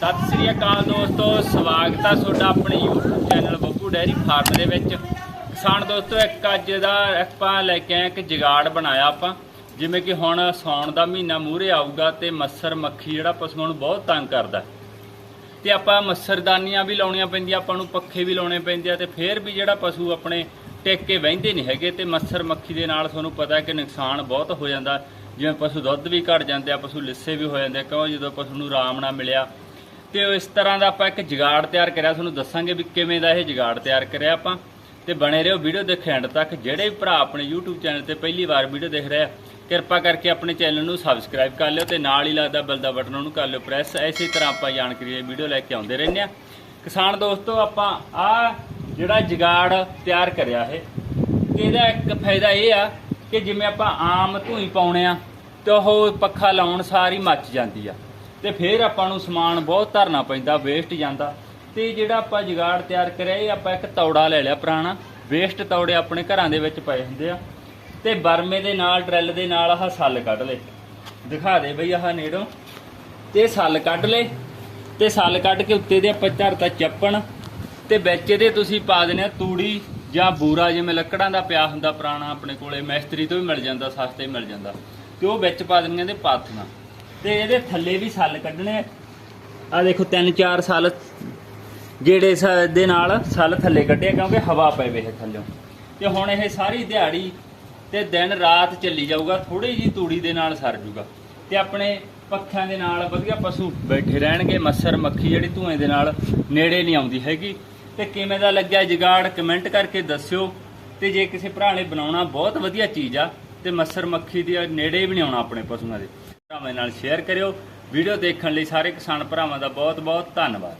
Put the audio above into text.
ਸਤਿ ਸ੍ਰੀ ਅਕਾਲ ਦੋਸਤੋ, ਸਵਾਗਤ ਆ ਤੁਹਾਡਾ ਆਪਣੇ YouTube channel Babbu dairy farm ਦੇ ਵਿੱਚ। ਕਿਸਾਨ ਦੋਸਤੋ, ਇੱਕ ਅੱਜ ਦਾ ਆਪਾਂ ਲੈ ਕੇ ਆਏ ਇੱਕ ਜਗਾੜ ਬਣਾਇਆ ਆਪਾਂ। ਜਿਵੇਂ ਕਿ ਹੁਣ ਸੌਣ ਦਾ ਮਹੀਨਾ ਮੂਹਰੇ ਆਊਗਾ ਤੇ ਮੱਸਰ ਮੱਖੀ ਜਿਹੜਾ ਪਸ਼ੂਆਂ ਨੂੰ ਬਹੁਤ ਤੰਗ ਕਰਦਾ ਤੇ ਆਪਾਂ ਮੱਸਰਦਾਨੀਆਂ ਵੀ ਲਾਉਣੀਆਂ ਪੈਂਦੀਆਂ, ਆਪਾਂ ਨੂੰ ਪੱਖੇ ਵੀ ਲਾਉਣੇ ਪੈਂਦੇ ਆ ਤੇ ਫੇਰ ਵੀ ਜਿਹੜਾ ਪਸ਼ੂ ਆਪਣੇ ਟਿਕ ਕੇ ਬਹਿੰਦੇ ਨਹੀਂ ਹੈਗੇ ਤੇ ਮੱਸਰ ਮੱਖੀ ਦੇ ਨਾਲ ਤੁਹਾਨੂੰ ਪਤਾ ਹੈ ਕਿ ਨੁਕਸਾਨ ਬਹੁਤ ਹੋ ਜਾਂਦਾ। ਜਿਵੇਂ ਪਸ਼ੂ ਦੁੱਧ ਵੀ ਘਟ ਜਾਂਦੇ ਆ, ਪਸ਼ੂ ਲਿੱਸੇ ਵੀ ਹੋ ਜਾਂਦੇ ਆ। ਕਿਉਂ? ਜਦੋਂ ਪਸ਼ੂ ਨੂੰ ਆਰਾਮ ਨਾ ਮਿਲਿਆ ਤੇ ਇਸ ਤਰ੍ਹਾਂ ਦਾ ਆਪਾਂ ਇੱਕ ਜਗਾੜ ਤਿਆਰ ਕਰਿਆ, ਤੁਹਾਨੂੰ ਦੱਸਾਂਗੇ ਵੀ ਕਿਵੇਂ ਦਾ ਇਹ ਜਗਾੜ ਤਿਆਰ ਕਰਿਆ ਆਪਾਂ। ਤੇ ਬਣੇ ਰਹੋ ਵੀਡੀਓ ਦੇ ਐਂਡ ਤੱਕ, ਜਿਹੜੇ ਵੀ ਭਰਾ ਆਪਣੇ YouTube ਚੈਨਲ ਤੇ ਪਹਿਲੀ ਵਾਰ ਵੀਡੀਓ ਦੇਖ ਰਹੇ ਆ, ਕਿਰਪਾ ਕਰਕੇ ਆਪਣੇ ਚੈਨਲ ਨੂੰ ਸਬਸਕ੍ਰਾਈਬ ਕਰ ਲਿਓ ਤੇ ਨਾਲ ਹੀ ਲੱਗਦਾ ਬੈਲ ਦਾ ਬਟਨ ਉਹਨੂੰ ਕਰ ਲਿਓ ਪ੍ਰੈਸ। ਐਸੀ ਤਰ੍ਹਾਂ ਆਪਾਂ ਜਾਣਕਾਰੀ ਦੀ ਵੀਡੀਓ ਲੈ ਕੇ ਆਉਂਦੇ ਰਹਿੰਦੇ ਆ। ਕਿਸਾਨ ਦੋਸਤੋ, ਆਪਾਂ ਆ ਜਿਹੜਾ ਜਗਾੜ ਤਿਆਰ ਕਰਿਆ ਇਹ ਤੇ ਇਹਦਾ ਇੱਕ ਫਾਇਦਾ ਇਹ ਆ ਕਿ ਜਿਵੇਂ ਆਪਾਂ ਆਮ ਧੂਈ ਪਾਉਣੇ ਆ, ਤੇ ਉਹ ਪੱਖਾ ਲਾਉਣ ਸਾਰ ਹੀ ਮੱਚ ਜਾਂਦੀ ਆ। ਤੇ ਫਿਰ ਆਪਾਂ ਨੂੰ ਸਮਾਨ ਬਹੁਤ ਧਰਨਾ ਪੈਂਦਾ ਵੇਸਟ ਜਾਂਦਾ। ਤੇ ਜਿਹੜਾ ਆਪਾਂ ਜਗਾੜ ਤਿਆਰ ਕਰਿਆ, ਇਹ ਆਪਾਂ ਇੱਕ ਤੌੜਾ ਲੈ ਲਿਆ ਪੁਰਾਣਾ। ਵੇਸਟ ਤੌੜੇ ਆਪਣੇ ਘਰਾਂ ਦੇ ਵਿੱਚ ਪਏ ਹੁੰਦੇ ਆ। ਤੇ ਬਰਮੇ ਦੇ ਨਾਲ, ਡਰੈਲ ਦੇ ਨਾਲ ਆਹ ਸੱਲ ਕੱਢ ਲੇ ਦਿਖਾ ਦੇ ਬਈ ਆਹ ਨੇੜੋਂ। ਤੇ ਸੱਲ ਕੱਢ ਲੇ ਤੇ ਸੱਲ ਕੱਢ ਕੇ ਉੱਤੇ ਦੇ ਆਪਾਂ ਧਰਤਾ ਚੱਪਣ। ਤੇ ਵਿੱਚ ਇਹਦੇ ਤੁਸੀਂ ਪਾ ਦੇਣੇ ਆ ਤੂੜੀ ਜਾਂ ਬੂਰਾ, ਜਿਵੇਂ ਲੱਕੜਾਂ ਦਾ ਪਿਆ ਹੁੰਦਾ ਪੁਰਾਣਾ ਆਪਣੇ ਕੋਲੇ, ਮੈਸਤਰੀ ਤੋਂ ਵੀ ਮਿਲ ਜਾਂਦਾ, ਸਸਤੇ ਮਿਲ ਜਾਂਦਾ। ਤੇ ਉਹ ਵਿੱਚ ਪਾ ਦੇਣੀਆਂ ਦੇ ਪਾਥੀਆਂ। ਤੇ ਇਹਦੇ ਥੱਲੇ ਵੀ ਸੱਲ ਕੱਢਣੇ ਆ। ਦੇਖੋ, ਤਿੰਨ ਚਾਰ ਸੱਲ ਜਿਹੜੇ ਸ- ਦੇ ਨਾਲ ਸੱਲ ਥੱਲੇ ਕੱਢਿਆ ਕਿਉਂਕਿ ਹਵਾ ਪਏ ਵੇ ਇਹ ਥੱਲਿਓਂ ਤੇ ਹੁਣ ਇਹ ਸਾਰੀ ਦਿਹਾੜੀ ਤੇ ਦਿਨ ਰਾਤ ਚੱਲੀ ਜਾਊਗਾ ਥੋੜੀ ਜੀ ਤੂੜੀ ਦੇ ਨਾਲ ਸਰ ਜੂਗਾ। ਤੇ ਆਪਣੇ ਪੱਖਿਆਂ ਦੇ ਨਾਲ ਵਧੀਆ ਪਸ਼ੂ ਬੈਠੇ ਰਹਿਣਗੇ ਮੱਸਰ ਮੱਖੀ ਜਿਹੜੀ ਧੂਏ ਦੇ ਨਾਲ ਨੇੜੇ ਨਹੀਂ ਆਉਂਦੀ ਹੈਗੀ। ਤੇ ਕਿਵੇਂ ਦਾ ਲੱਗਿਆ ਜਗਾੜ, ਕਮੈਂਟ ਕਰਕੇ ਦੱਸਿਓ। ਤੇ ਜੇ ਕਿਸੇ ਭਰਾ ਨੇ ਬਣਾਉਣਾ, ਬਹੁਤ ਵਧੀਆ ਚੀਜ਼ ਆ। ਤੇ ਮੱਛਰ ਮੱਖੀ ਦੇ ਨੇੜੇ ਵੀ ਨਹੀਂ ਆਉਣਾ ਆਪਣੇ ਪਸ਼ੂਆਂ ਦੇ। ਭਰਾਵਾਂ ਨਾਲ ਸ਼ੇਅਰ ਕਰਿਓ। ਵੀਡੀਓ ਦੇਖਣ ਲਈ ਸਾਰੇ ਕਿਸਾਨ ਭਰਾਵਾਂ ਦਾ ਬਹੁਤ ਬਹੁਤ ਧੰਨਵਾਦ।